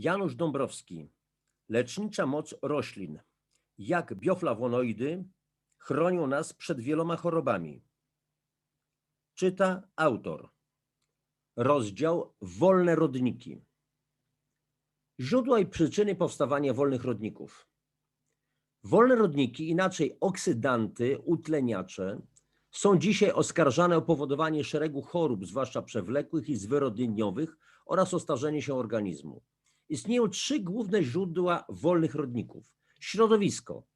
Janusz Dąbrowski. Lecznicza moc roślin. Jak bioflawonoidy chronią nas przed wieloma chorobami. Czyta autor. Rozdział Wolne rodniki. Źródła i przyczyny powstawania wolnych rodników. Wolne rodniki, inaczej oksydanty, utleniacze, są dzisiaj oskarżane o powodowanie szeregu chorób, zwłaszcza przewlekłych i zwyrodnieniowych oraz o starzenie się organizmu. Istnieją trzy główne źródła wolnych rodników. Środowisko,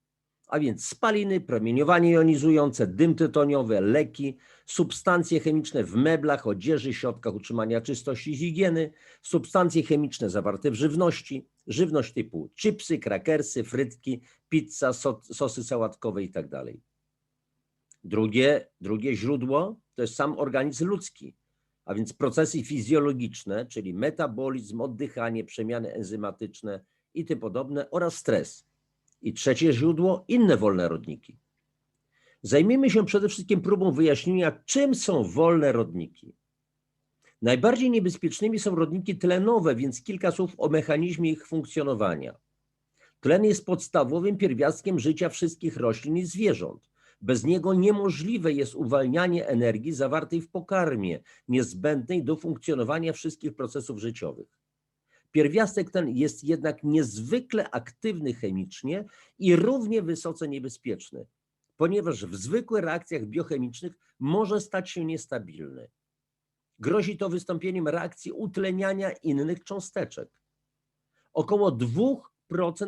a więc spaliny, promieniowanie jonizujące, dym tytoniowy, leki, substancje chemiczne w meblach, odzieży, środkach utrzymania czystości i higieny, substancje chemiczne zawarte w żywności, żywność typu chipsy, krakersy, frytki, pizza, so, sosy sałatkowe itd. Drugie, drugie źródło to jest sam organizm ludzki, a więc procesy fizjologiczne, czyli metabolizm, oddychanie, przemiany enzymatyczne i tym podobne oraz stres. I trzecie źródło inne wolne rodniki. Zajmijmy się przede wszystkim próbą wyjaśnienia, czym są wolne rodniki. Najbardziej niebezpiecznymi są rodniki tlenowe, więc kilka słów o mechanizmie ich funkcjonowania. Tlen jest podstawowym pierwiastkiem życia wszystkich roślin i zwierząt. Bez niego niemożliwe jest uwalnianie energii zawartej w pokarmie, niezbędnej do funkcjonowania wszystkich procesów życiowych. Pierwiastek ten jest jednak niezwykle aktywny chemicznie i równie wysoce niebezpieczny, ponieważ w zwykłych reakcjach biochemicznych może stać się niestabilny. Grozi to wystąpieniem reakcji utleniania innych cząsteczek. Około 2%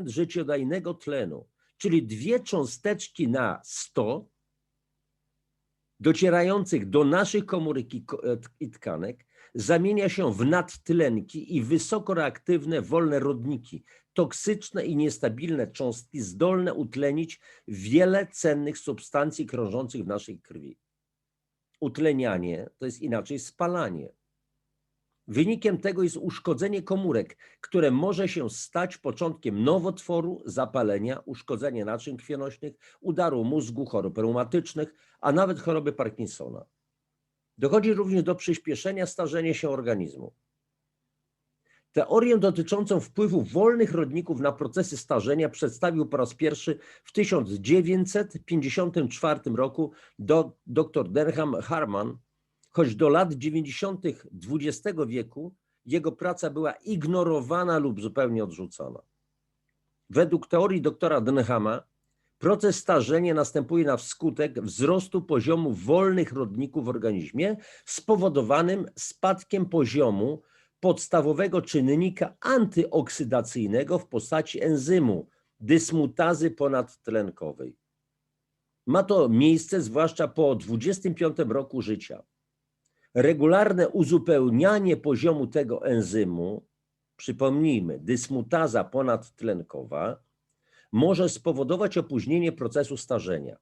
życiodajnego tlenu, czyli dwie cząsteczki na 100 docierających do naszych komórek e, i tkanek, zamienia się w nadtlenki i wysoko reaktywne wolne rodniki, toksyczne i niestabilne cząstki zdolne utlenić wiele cennych substancji krążących w naszej krwi. Utlenianie to jest inaczej spalanie. Wynikiem tego jest uszkodzenie komórek, które może się stać początkiem nowotworu, zapalenia, uszkodzenia naczyń krwionośnych, udaru mózgu, chorób reumatycznych, a nawet choroby Parkinsona. Dochodzi również do przyspieszenia starzenia się organizmu. Teorię dotyczącą wpływu wolnych rodników na procesy starzenia przedstawił po raz pierwszy w 1954 roku dr Denham Harman, choć do lat 90. XX wieku jego praca była ignorowana lub zupełnie odrzucona. Według teorii doktora Denhama proces starzenia następuje na wskutek wzrostu poziomu wolnych rodników w organizmie spowodowanym spadkiem poziomu podstawowego czynnika antyoksydacyjnego w postaci enzymu dysmutazy ponadtlenkowej. Ma to miejsce zwłaszcza po 25 roku życia. Regularne uzupełnianie poziomu tego enzymu, przypomnijmy, dysmutaza ponadtlenkowa, może spowodować opóźnienie procesu starzenia.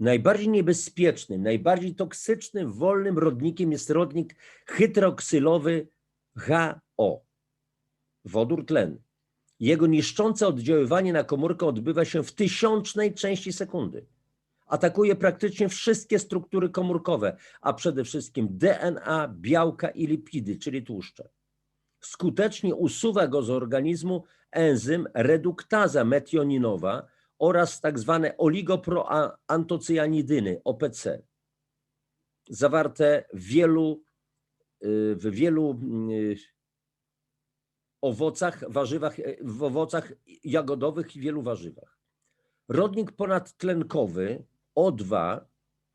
Najbardziej niebezpiecznym, najbardziej toksycznym wolnym rodnikiem jest rodnik hydroksylowy HO, wodór tlen. Jego niszczące oddziaływanie na komórkę odbywa się w tysiącznej części sekundy. Atakuje praktycznie wszystkie struktury komórkowe, a przede wszystkim DNA, białka i lipidy, czyli tłuszcze. Skutecznie usuwa go z organizmu enzym reduktaza metioninowa oraz tak zwane oligoproantocjanidyny, OPC, zawarte w wielu, y, w wielu y, owocach, warzywach, y, w owocach jagodowych i wielu warzywach. Rodnik ponadtlenkowy O2,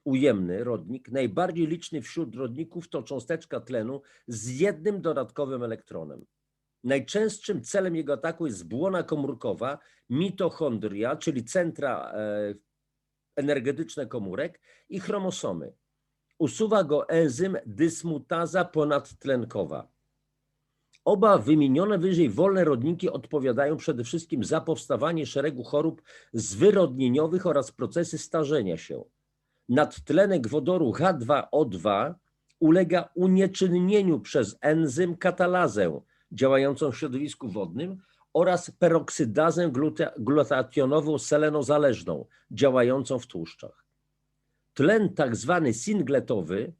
ujemny rodnik, najbardziej liczny wśród rodników to cząsteczka tlenu z jednym dodatkowym elektronem. Najczęstszym celem jego ataku jest błona komórkowa, mitochondria, czyli centra e, energetyczne komórek i chromosomy. Usuwa go enzym dysmutaza ponadtlenkowa. Oba wymienione wyżej wolne rodniki odpowiadają przede wszystkim za powstawanie szeregu chorób zwyrodnieniowych oraz procesy starzenia się. Nadtlenek wodoru H2O2 ulega unieczynnieniu przez enzym katalazę działającą w środowisku wodnym oraz peroksydazę glutationową selenozależną działającą w tłuszczach. Tlen tak zwany singletowy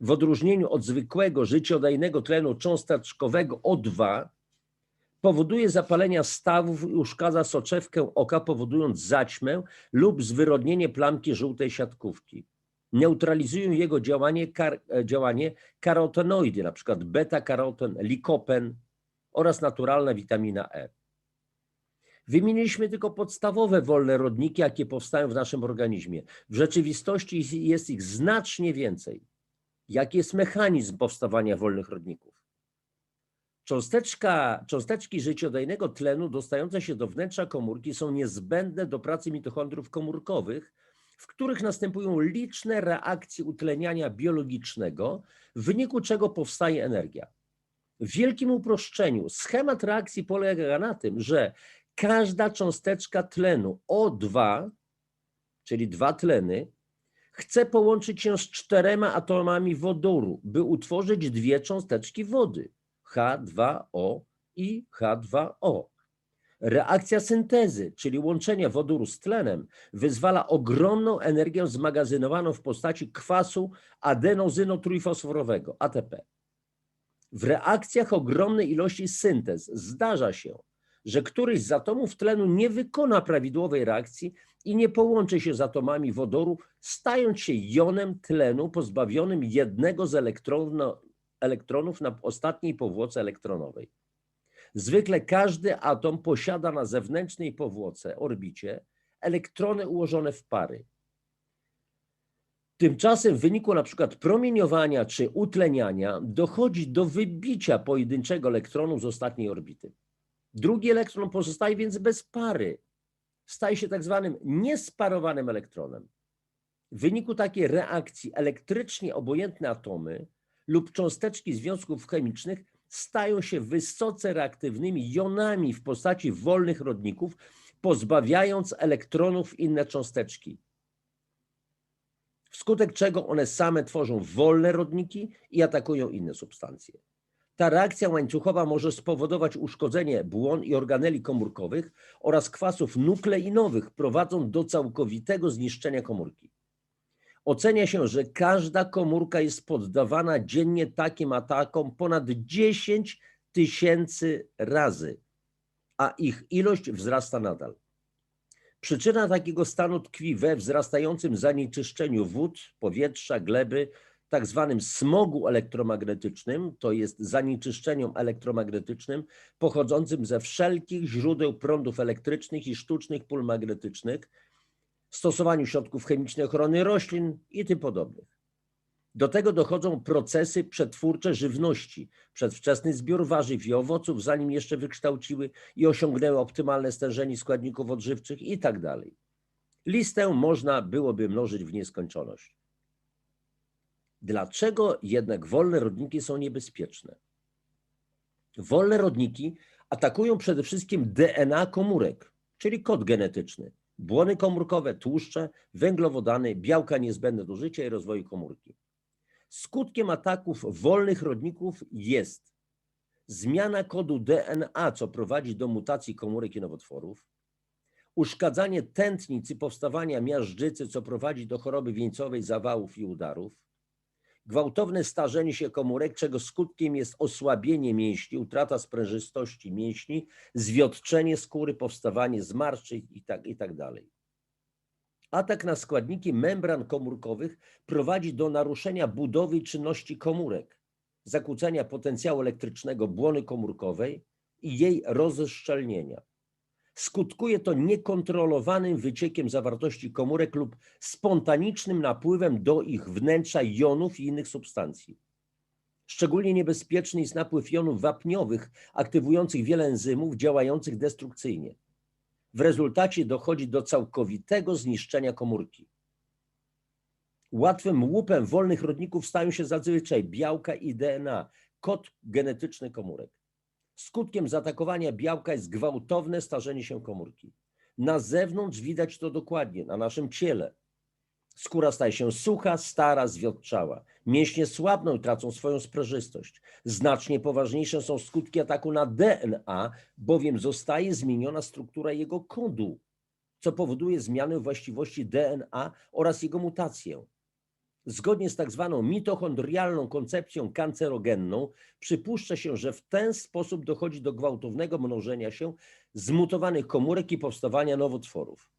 w odróżnieniu od zwykłego życiodajnego tlenu cząsteczkowego O2 Powoduje zapalenia stawów i uszkadza soczewkę oka, powodując zaćmę lub zwyrodnienie plamki żółtej siatkówki. Neutralizują jego działanie, kar, e, działanie karotenoidy, np. beta-karoten, likopen oraz naturalna witamina E. Wymieniliśmy tylko podstawowe wolne rodniki, jakie powstają w naszym organizmie. W rzeczywistości jest ich znacznie więcej. Jaki jest mechanizm powstawania wolnych rodników? Cząsteczka, cząsteczki życiodajnego tlenu dostające się do wnętrza komórki są niezbędne do pracy mitochondriów komórkowych, w których następują liczne reakcje utleniania biologicznego, w wyniku czego powstaje energia. W wielkim uproszczeniu schemat reakcji polega na tym, że każda cząsteczka tlenu O2, czyli dwa tleny, chce połączyć się z czterema atomami wodoru, by utworzyć dwie cząsteczki wody H2O i H2O. Reakcja syntezy, czyli łączenia wodoru z tlenem, wyzwala ogromną energię zmagazynowaną w postaci kwasu adenozynotrójfosforowego ATP. W reakcjach ogromnej ilości syntez zdarza się, że któryś z atomów tlenu nie wykona prawidłowej reakcji i nie połączy się z atomami wodoru, stając się jonem tlenu pozbawionym jednego z elektronu, elektronów na ostatniej powłoce elektronowej. Zwykle każdy atom posiada na zewnętrznej powłoce, orbicie, elektrony ułożone w pary. Tymczasem w wyniku przykład promieniowania czy utleniania dochodzi do wybicia pojedynczego elektronu z ostatniej orbity. Drugi elektron pozostaje więc bez pary. Staje się tak zwanym niesparowanym elektronem. W wyniku takiej reakcji elektrycznie obojętne atomy lub cząsteczki związków chemicznych stają się wysoce reaktywnymi jonami w postaci wolnych rodników, pozbawiając elektronów inne cząsteczki. Wskutek czego one same tworzą wolne rodniki i atakują inne substancje. Ta reakcja łańcuchowa może spowodować uszkodzenie błon i organeli komórkowych oraz kwasów nukleinowych, prowadząc do całkowitego zniszczenia komórki. Ocenia się, że każda komórka jest poddawana dziennie takim atakom ponad 10 tysięcy razy, a ich ilość wzrasta nadal. Przyczyna takiego stanu tkwi we wzrastającym zanieczyszczeniu wód, powietrza, gleby, tak zwanym smogu elektromagnetycznym, to jest zanieczyszczeniom elektromagnetycznym pochodzącym ze wszelkich źródeł prądów elektrycznych i sztucznych pól magnetycznych, stosowaniu środków chemicznej ochrony roślin i tym podobnych. Do tego dochodzą procesy przetwórcze żywności, przedwczesny zbiór warzyw i owoców, zanim jeszcze wykształciły i osiągnęły optymalne stężenie składników odżywczych i tak dalej. Listę można byłoby mnożyć w nieskończoność. Dlaczego jednak wolne rodniki są niebezpieczne? Wolne rodniki atakują przede wszystkim DNA komórek, czyli kod genetyczny, błony komórkowe, tłuszcze, węglowodany, białka niezbędne do życia i rozwoju komórki. Skutkiem ataków wolnych rodników jest zmiana kodu DNA, co prowadzi do mutacji komórek i nowotworów, uszkadzanie tętnic i powstawania miażdżycy, co prowadzi do choroby wieńcowej, zawałów i udarów, gwałtowne starzenie się komórek, czego skutkiem jest osłabienie mięśni, utrata sprężystości mięśni, zwiotczenie skóry, powstawanie zmarszczeń itd. itd. Atak na składniki membran komórkowych prowadzi do naruszenia budowy czynności komórek, zakłócenia potencjału elektrycznego błony komórkowej i jej rozszczelnienia. Skutkuje to niekontrolowanym wyciekiem zawartości komórek lub spontanicznym napływem do ich wnętrza jonów i innych substancji. Szczególnie niebezpieczny jest napływ jonów wapniowych, aktywujących wiele enzymów działających destrukcyjnie. W rezultacie dochodzi do całkowitego zniszczenia komórki. Łatwym łupem wolnych rodników stają się zazwyczaj białka i DNA, kod genetyczny komórek. Skutkiem zaatakowania białka jest gwałtowne starzenie się komórki. Na zewnątrz widać to dokładnie, na naszym ciele. Skóra staje się sucha, stara, zwiotczała. Mięśnie słabną i tracą swoją sprężystość. Znacznie poważniejsze są skutki ataku na DNA, bowiem zostaje zmieniona struktura jego kodu, co powoduje zmianę właściwości DNA oraz jego mutację. Zgodnie z tak zwaną mitochondrialną koncepcją kancerogenną, przypuszcza się, że w ten sposób dochodzi do gwałtownego mnożenia się zmutowanych komórek i powstawania nowotworów.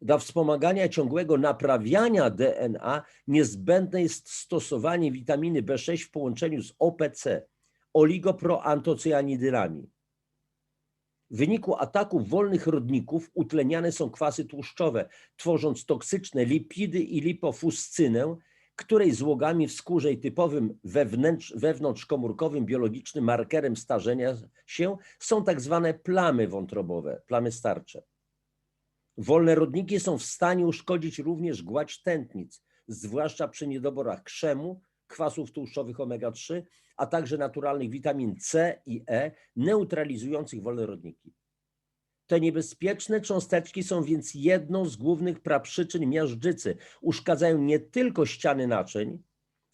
Dla wspomagania ciągłego naprawiania DNA niezbędne jest stosowanie witaminy B6 w połączeniu z OPC, oligoproantocyjanidynami. W wyniku ataków wolnych rodników utleniane są kwasy tłuszczowe, tworząc toksyczne lipidy i lipofuscynę, której złogami w skórze i typowym wewnętrz, wewnątrzkomórkowym biologicznym markerem starzenia się są tak zwane plamy wątrobowe, plamy starcze. Wolne rodniki są w stanie uszkodzić również gładź tętnic, zwłaszcza przy niedoborach krzemu, kwasów tłuszczowych omega-3, a także naturalnych witamin C i E, neutralizujących wolne rodniki. Te niebezpieczne cząsteczki są więc jedną z głównych praprzyczyn miażdżycy. Uszkadzają nie tylko ściany naczyń,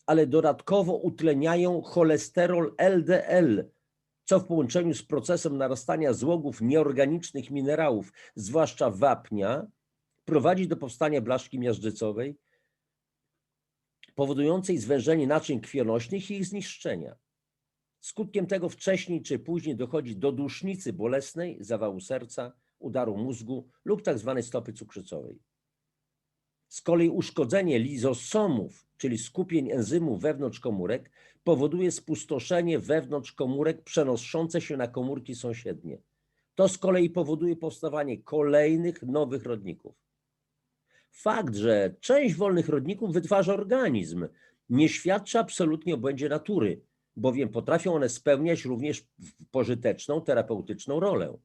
ale dodatkowo utleniają cholesterol LDL, co w połączeniu z procesem narastania złogów nieorganicznych minerałów, zwłaszcza wapnia, prowadzi do powstania blaszki miażdżycowej, powodującej zwężenie naczyń krwionośnych i ich zniszczenia. Skutkiem tego wcześniej czy później dochodzi do dusznicy bolesnej, zawału serca, udaru mózgu lub tzw. stopy cukrzycowej. Z kolei uszkodzenie lizosomów, czyli skupień enzymów wewnątrz komórek, powoduje spustoszenie wewnątrz komórek przenoszące się na komórki sąsiednie. To z kolei powoduje powstawanie kolejnych nowych rodników. Fakt, że część wolnych rodników wytwarza organizm, nie świadczy absolutnie o błędzie natury, bowiem potrafią one spełniać również pożyteczną, terapeutyczną rolę.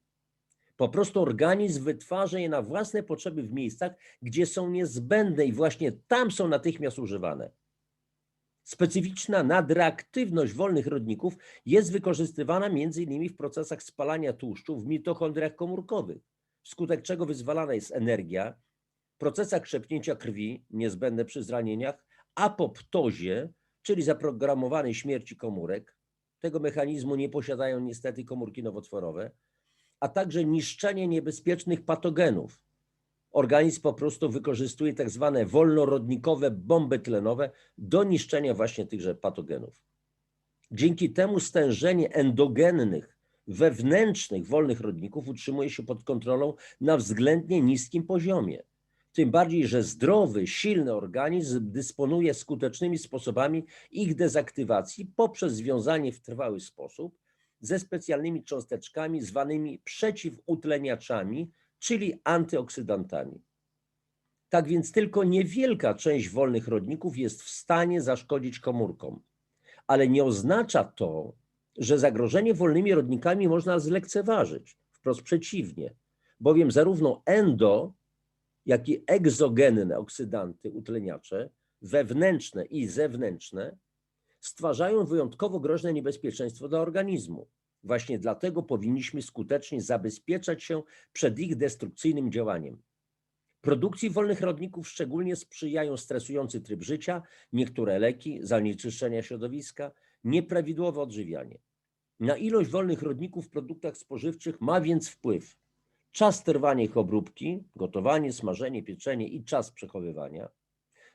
Po prostu organizm wytwarza je na własne potrzeby w miejscach, gdzie są niezbędne i właśnie tam są natychmiast używane. Specyficzna nadreaktywność wolnych rodników jest wykorzystywana m.in. w procesach spalania tłuszczu w mitochondriach komórkowych, wskutek czego wyzwalana jest energia, procesach krzepnięcia krwi niezbędne przy zranieniach, apoptozie, czyli zaprogramowanej śmierci komórek. Tego mechanizmu nie posiadają niestety komórki nowotworowe, a także niszczenie niebezpiecznych patogenów. Organizm po prostu wykorzystuje tak zwane wolnorodnikowe bomby tlenowe do niszczenia właśnie tychże patogenów. Dzięki temu stężenie endogennych, wewnętrznych wolnych rodników utrzymuje się pod kontrolą na względnie niskim poziomie. Tym bardziej, że zdrowy, silny organizm dysponuje skutecznymi sposobami ich dezaktywacji poprzez związanie w trwały sposób ze specjalnymi cząsteczkami zwanymi przeciwutleniaczami, czyli antyoksydantami. Tak więc tylko niewielka część wolnych rodników jest w stanie zaszkodzić komórkom, ale nie oznacza to, że zagrożenie wolnymi rodnikami można zlekceważyć. Wprost przeciwnie, bowiem zarówno endo, jak i egzogenne oksydanty, utleniacze, wewnętrzne i zewnętrzne, stwarzają wyjątkowo groźne niebezpieczeństwo dla organizmu. Właśnie dlatego powinniśmy skutecznie zabezpieczać się przed ich destrukcyjnym działaniem. Produkcji wolnych rodników szczególnie sprzyjają stresujący tryb życia, niektóre leki, zanieczyszczenia środowiska, nieprawidłowe odżywianie. Na ilość wolnych rodników w produktach spożywczych ma więc wpływ czas trwania ich obróbki, gotowanie, smażenie, pieczenie i czas przechowywania,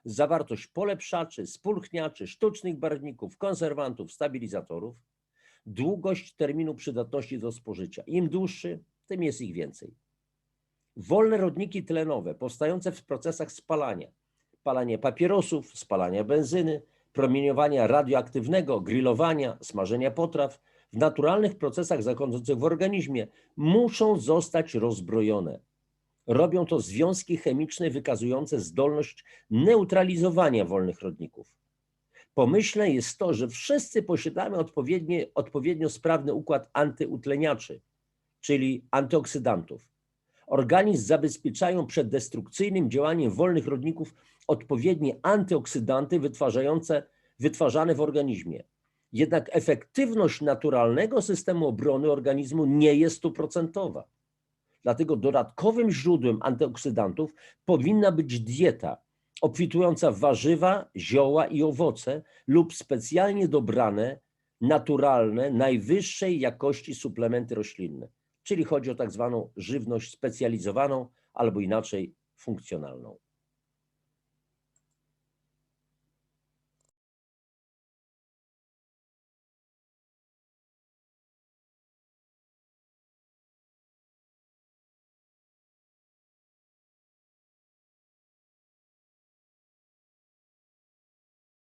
zawartość polepszaczy, spulchniaczy, sztucznych barwników, konserwantów, stabilizatorów, długość terminu przydatności do spożycia. Im dłuższy, tym jest ich więcej. Wolne rodniki tlenowe powstające w procesach spalania, palania papierosów, spalania benzyny, promieniowania radioaktywnego, grillowania, smażenia potraw, w naturalnych procesach zachodzących w organizmie muszą zostać rozbrojone. Robią to związki chemiczne wykazujące zdolność neutralizowania wolnych rodników. Pomyślne jest to, że wszyscy posiadamy odpowiednio sprawny układ antyutleniaczy, czyli antyoksydantów. Organizm zabezpieczają przed destrukcyjnym działaniem wolnych rodników odpowiednie antyoksydanty wytwarzające, wytwarzane w organizmie. Jednak efektywność naturalnego systemu obrony organizmu nie jest stuprocentowa. Dlatego dodatkowym źródłem antyoksydantów powinna być dieta obfitująca w warzywa, zioła i owoce lub specjalnie dobrane, naturalne, najwyższej jakości suplementy roślinne. Czyli chodzi o tak zwaną żywność specjalizowaną albo inaczej funkcjonalną.